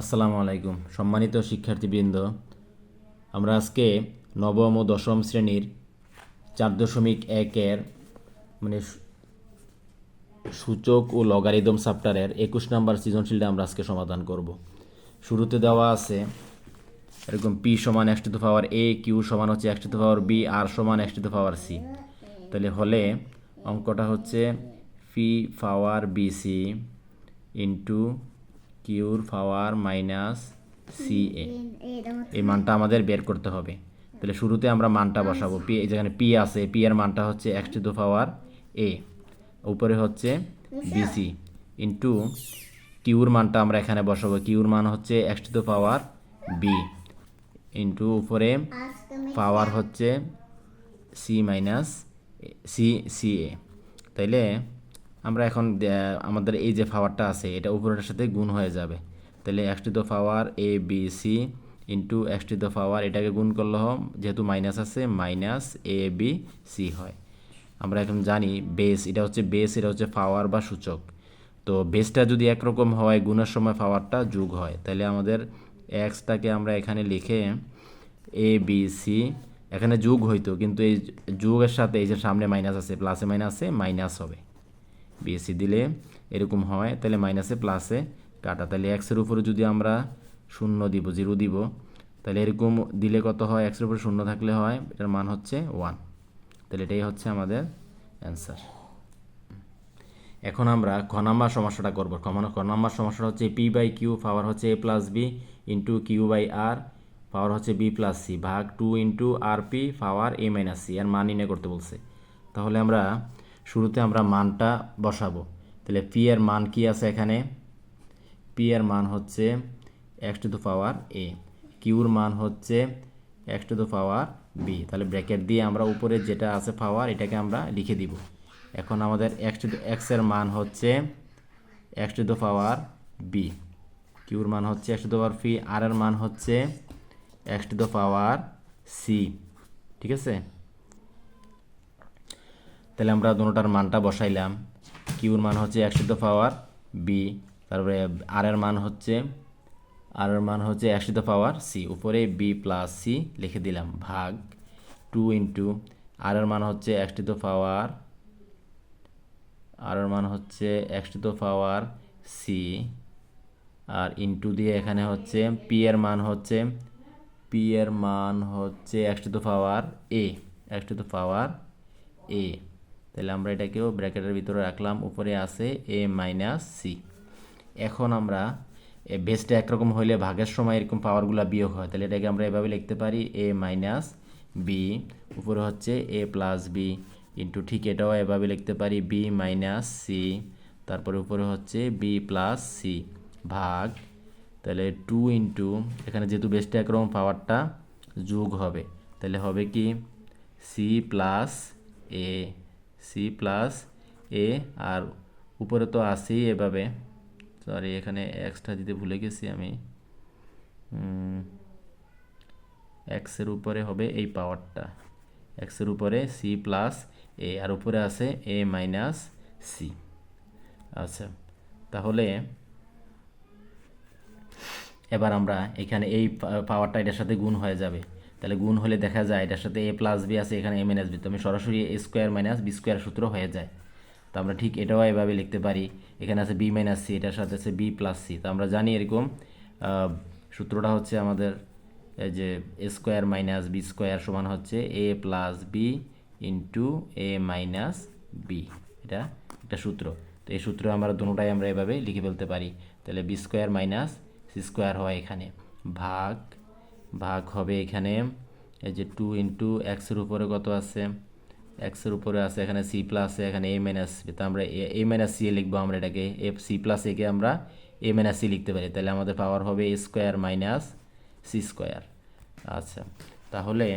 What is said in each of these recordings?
আসসালামু আলাইকুম। সম্মানিত শিক্ষার্থীবৃন্দ, আমরা আজকে নবম ও দশম শ্রেণির চার দশমিক একের মানে সূচক ও লগারিদম চ্যাপ্টারের একুশ নম্বর সৃজনশীলটা আমরা আজকে সমাধান করব। শুরুতে দেওয়া আছে, এরকম পি সমান x to power a, q সমান হচ্ছে x to power b, r সমান এক্স টু পাওয়ার সি। তাহলে হলে অঙ্কটা হচ্ছে পি পাওয়ার বিসি ইন্টু কিউর পাওয়ার মাইনাস সি এ। এই মানটা আমাদের বের করতে হবে। তাহলে শুরুতে আমরা মানটা বসাবো। পি যেখানে পি আছে পি এর মানটা হচ্ছে X to the power A উপরে হচ্ছে বিসি ইন্টু কিউর মানটা আমরা এখানে বসাবো। কিউর মান হচ্ছে X to the power B into উপরে পাওয়ার হচ্ছে C minus C C A তাইলে আমরা এখন আমাদের এই যে পাওয়ারটা আছে, এটা উপরের সাথে গুণ হয়ে যাবে। তাহলে X to the power A B C into X to the power এটাকে গুণ করলে হয় যেহেতু মাইনাস আছে মাইনাস এ বি সি হয়। আমরা এখন জানি বেস এটা হচ্ছে বেস এটা হচ্ছে পাওয়ার বা সূচক। তো বেসটা যদি একরকম হয়, গুণের সময় পাওয়ারটা যোগ হয়, তাহলে আমাদের এক্সটাকে আমরা এখানে লিখে এ বি সি এখানে যোগ হইতো, কিন্তু এই যোগের সাথে এই যে সামনে মাইনাস আছে প্লাসে মাইনাসে মাইনাস হবে। বিএসসি দিলে এরকম হয়, তাহলে মাইনাসে প্লাসে কাটা। তাহলে এক্সের উপরে যদি আমরা শূন্য দিব জিরো দিব, তাহলে এরকম দিলে কত হয়? এক্সের উপরে শূন্য থাকলে হয়, এটার মান হচ্ছে ওয়ান তাহলে এটাই হচ্ছে আমাদের অ্যান্সার এখন আমরা খ নাম্বার সমস্যাটা করব। খ খ নাম্বার সমস্যাটা হচ্ছে পি বাই কিউ পাওয়ার হচ্ছে A plus B into Q by R power হচ্ছে বি প্লাস সি ভাগ two into R P power A minus C আর মান নির্ণয় করতে বলছে। তাহলে আমরা শুরুতে আমরা মানটা বসাবো। তাহলে পি এর মান কি আছে এখানে? পি এর মান হচ্ছে X to the power A কিউর মান হচ্ছে X to the power B তাহলে ব্র্যাকেট দিয়ে আমরা উপরে যেটা আছে পাওয়ার এটাকে আমরা লিখে দিব। এখন আমাদের এক্স টু এক্সের মান হচ্ছে X to the power B কিউর মান হচ্ছে X to the power P R এর মান হচ্ছে X to the power C ঠিক আছে? তাহলে আমরা দুটোটার মানটা বসাইলাম। কিউর মান হচ্ছে একশো টু পাওয়ার বি তারপরে আর এর মান হচ্ছে আর এর মান হচ্ছে একশো টু পাওয়ার সি উপরে বি প্লাস সি লিখে দিলাম, ভাগ টু ইন্টু আর এর মান হচ্ছে একশো টু পাওয়ার আর এর মান হচ্ছে একশো to power C R into দিয়ে এখানে হচ্ছে পি এর মান হচ্ছে পি এর মান হচ্ছে X to the power A X to the power A তাহলে আমরা এটাকেও ব্র্যাকেটের ভিতরে রাখলাম, উপরে আছে এ মাইনাস সি। এখন আমরা বেসটা একরকম হইলে ভাগের সময় এরকম পাওয়ারগুলো বিয়োগ হয়, তাহলে এটাকে আমরা এভাবে লিখতে পারি এ মাইনাস বি, উপরে হচ্ছে এ প্লাস বি ইন্টু ঠিক এটাও এভাবে লিখতে পারি বি মাইনাস সি, তারপরে উপরে হচ্ছে বি প্লাস সি ভাগ, তাহলে টু ইন্টু, এখানে যেহেতু বেসটা একরকম পাওয়ারটা যোগ হবে, তাহলে হবে কি C plus A C plus A আর উপরে তো আসেই এভাবে। সরি এখানে এক্সট্রা দিতে ভুলে গেছি আমি। এক্সের উপরে হবে এই পাওয়ারটা। এক্সের উপরে সি প্লাস এ আর উপরে আছে এ মাইনাস সি আচ্ছা তাহলে এবার আমরা এখানে এই পাওয়ারটা এটার সাথে গুণ হয়ে যাবে। তাহলে গুণ হলে দেখা যায় এটার সাথে এ প্লাস বি আছে, এখানে এ মাইনাস বি তো আমি সরাসরি A square minus B square সূত্র হয়ে যায়। তো আমরা ঠিক এটাও এভাবে লিখতে পারি। এখানে আছে বি মাইনাস সি এটার সাথে আছে বি প্লাস সি তো আমরা জানি এরকম সূত্রটা হচ্ছে আমাদের, এই যে A square minus B square সমান হচ্ছে A plus B into A minus B এটা একটা সূত্র। তো এই সূত্র আমরা দুটোটাই আমরা এভাবে লিখে ফেলতে পারি। তাহলে B square minus C square হয় এখানে। ভাগ ভাগ হবে এখানে। এই যে টু ইন্টু এক্সের উপরে কত আছে? এক্সের উপরে আছে, এখানে সি প্লাস এখানে এ মাইনাস তো আমরা এ মাইনাস সি লিখব আমরা এটাকে। এফ সি প্লাস একে আমরা এ মাইনাস সি লিখতে পারি। তাহলে আমাদের পাওয়ার হবে A square minus C square আচ্ছা তাহলে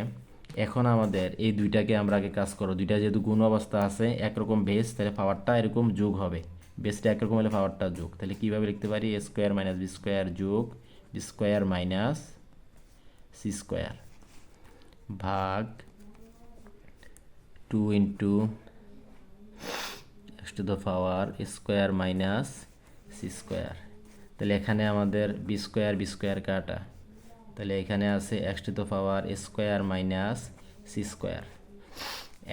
এখন আমাদের এই দুইটাকে আমরা আগে কাজ করো। দুইটা যেহেতু গুণ অবস্থা আছে, একরকম বেস তাহলে পাওয়ারটা এরকম যোগ হবে। বেসটা একরকম হলে পাওয়ারটা যোগ। তাহলে কীভাবে লিখতে পারি? A square minus B square যোগ B square minus C square. ভাগ two into X to the power square minus C square. তাহলে এখানে আমাদের বি স্কোয়ার বি স্কোয়ার কাটা। তাহলে এখানে আছে X to the power square minus C square.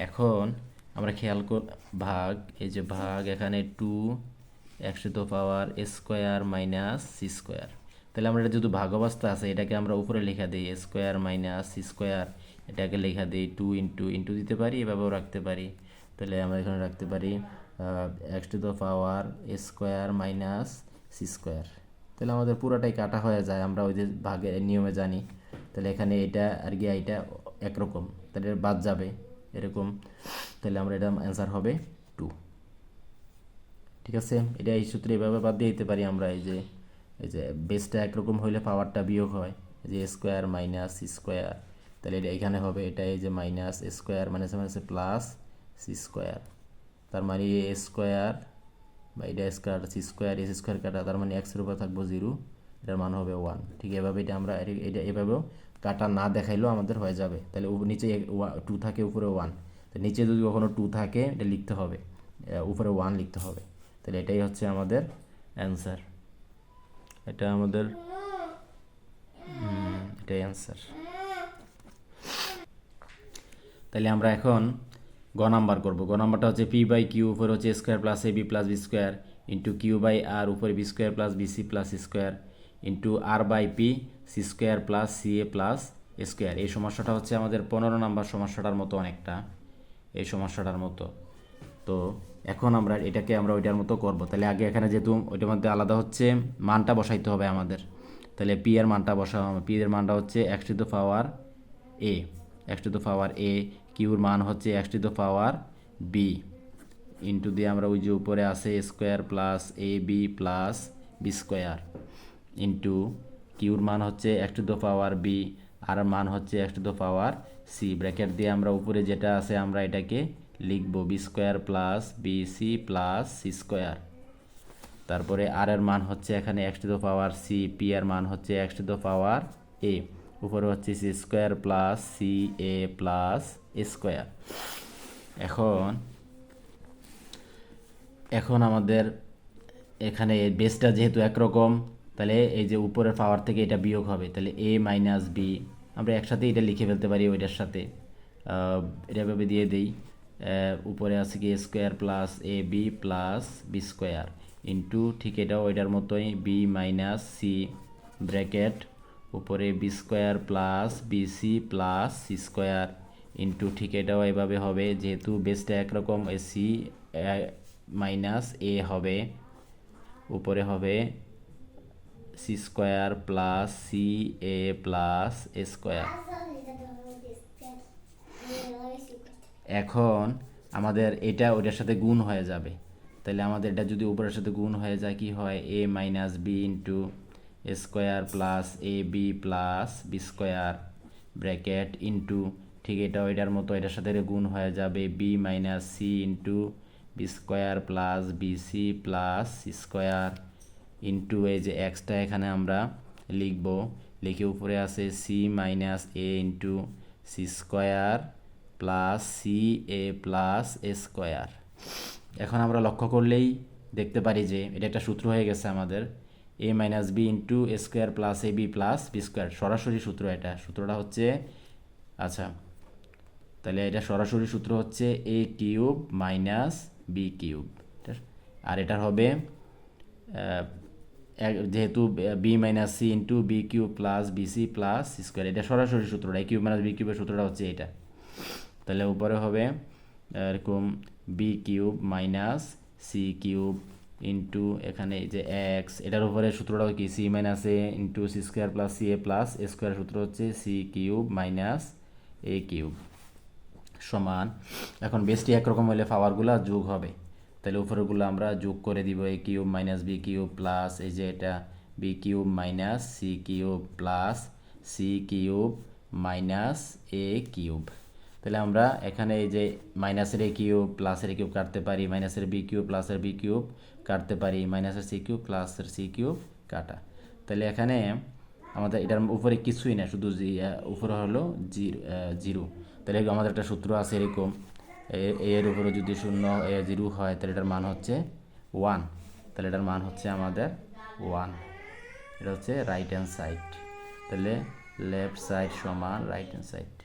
এখন আমরা খেয়াল কর, ভাগ, এই যে ভাগ, এখানে two X to the power square minus C square. তাহলে আমরা এটা যেহেতু ভাগ অবস্থা আছে, এটাকে আমরা উপরে লেখা দিই স্কোয়ার মাইনাস সি স্কোয়ার এটাকে লেখা দিই টু ইন্টু ইন্টু দিতে পারি, এভাবেও রাখতে পারি। তাহলে আমরা এখানে রাখতে পারি X to the power square minus C square তাহলে আমাদের পুরোটাই কাটা হয়ে যায়, আমরা ওই যে ভাগে, নিয়মে জানি। তাহলে এখানে এটা আর কি এটা একরকম, তাহলে বাদ যাবে, এরকম। তাহলে আমরা এটা অ্যান্সার হবে টু ঠিক আছে? এটা এই সূত্রে এভাবে বাদ দিয়ে দিতে পারি আমরা এই যে এই যে বেসটা একরকম হইলে পাওয়ারটা বিয়োগ হয় যে স্কোয়ার মাইনাস স্কোয়ার তাহলে এটা এখানে হবে, এটা এই যে minus square minus minus plus C square তার মানে এ স্কোয়ার বা এটা square C square S square কাটা, তার মানে এক্সের উপর থাকব জিরো এটার মান হবে ওয়ান ঠিক এভাবে এটা আমরা এটা এভাবেও কাটা না দেখাইলেও আমাদের হয়ে যাবে, তাহলে নিচে টু থাকে উপরে ওয়ান তো নিচে যদি কখনো টু থাকে, এটা লিখতে হবে উপরে ওয়ান লিখতে হবে, তাহলে এটাই হচ্ছে আমাদের অ্যান্সার এটা আমাদের এটাই অ্যান্সার তাহলে আমরা এখন গ নাম্বার করব। গ নাম্বারটা হচ্ছে পি বাই কিউ উপরে হচ্ছে square plus A B plus B square into Q by R উপরে B square plus B C plus square into R by P C square plus C A plus square. এই সমস্যাটা হচ্ছে আমাদের পনেরো number সমস্যাটার মতো অনেকটা। এই সমস্যাটার মতো। তো এখন আমরা এটাকে আমরা ওইটার মতো করব। তাহলে আগে এখানে যেহেতু ওইটার মধ্যে আলাদা হচ্ছে মানটা বসাইতে হবে আমাদের। তাহলে পি এর মানটা বসা পি এর মানটা হচ্ছে X to the power A X to the power A কিউর মান হচ্ছে X to the power B into দিয়ে আমরা ওই যে উপরে আছে square plus A B plus B square into কিউর মান হচ্ছে X to the power B R মান হচ্ছে X to the power C bracket দিয়ে আমরা উপরে যেটা আছে আমরা এটাকে লিখব B square plus B C plus C square তারপরে আর এর মান হচ্ছে এখানে X to the power C P এর মান হচ্ছে X to the power A উপরে হচ্ছে C square plus C A plus square এখন এখন আমাদের এখানে বেসটা যেহেতু একরকম, তাহলে এই যে উপরের পাওয়ার থেকে এটা বিয়োগ হবে। তাহলে এ মাইনাস বি আমরা একসাথে এটা লিখে ফেলতে পারি ওইটার সাথে। এটা এভাবে দিয়ে দিই। উপরে আছে কি square plus A B plus B square into ঠিক এটাও এটার মতোই বি মাইনাস সি ব্র্যাকেট উপরে B square plus BC plus C square into ঠিক এটাও এভাবে হবে, যেহেতু বেসটা একরকম এ সি মাইনাস এ হবে, উপরে হবে C square plus C A plus A square এখন আমাদের এটা ওটার সাথে গুণ হয়ে যাবে। তাহলে আমাদের এটা যদি উপরের সাথে গুণ হয়ে যায়, কি হয়? A minus B into square plus A B plus B square bracket into ঠিক এটা এটার মতো এটার সাথে গুণ হয়ে যাবে। B minus C into B square plus B C plus square into এই যে এক্সটা এখানে আমরা লিখব, লিখে উপরে আছে C minus A into C square plus C A plus A square এখন আমরা লক্ষ্য করলেই দেখতে পারি যে এটা একটা সূত্র হয়ে গেছে আমাদের। A minus B into A square plus A B plus B square সরাসরি সূত্র এটা। সূত্রটা হচ্ছে আচ্ছা তাহলে এটা সরাসরি সূত্র হচ্ছে A cube minus B cube আর এটার হবে যেহেতু B minus C into B cube plus plus C square এটা সরাসরি সূত্রটা এ কিউব মাইনাস বি কিউবের সূত্রটা হচ্ছে এটা। তাহলে উপরে হবে, এরকম B cube minus C cube into এখানে এই যে এক্স এটার উপরে সূত্রটা কি? C minus A into C square plus C A plus A square সূত্র হচ্ছে C cube minus A cube সমান। এখন বেসটি একরকম হলে পাওয়ারগুলো যোগ হবে। তাহলে উপরেরগুলো আমরা যোগ করে দিব A cube minus B cube plus এই যে এটা B cube minus C cube plus C cube minus A cube তাহলে আমরা এখানে এই যে মাইনাসের এ কিউব প্লাসের এ কিউব কাটতে পারি মাইনাসের বি কিউব প্লাসের বি কিউব কাটতে পারি মাইনাসের সি কিউব প্লাসের সি কিউব কাটা। তাহলে এখানে আমাদের এটার উপরে কিছুই না, শুধু জি উপরে হলো জিরো তাহলে আমাদের একটা সূত্র আছে এরকম। এর উপরে যদি শূন্য, এ জিরো হয়, তাহলে এটার মান হচ্ছে ওয়ান তাহলে এটার মান হচ্ছে আমাদের ওয়ান এটা হচ্ছে রাইট হ্যান্ড সাইড তাহলে লেফট সাইড সমান রাইট হ্যান্ড সাইড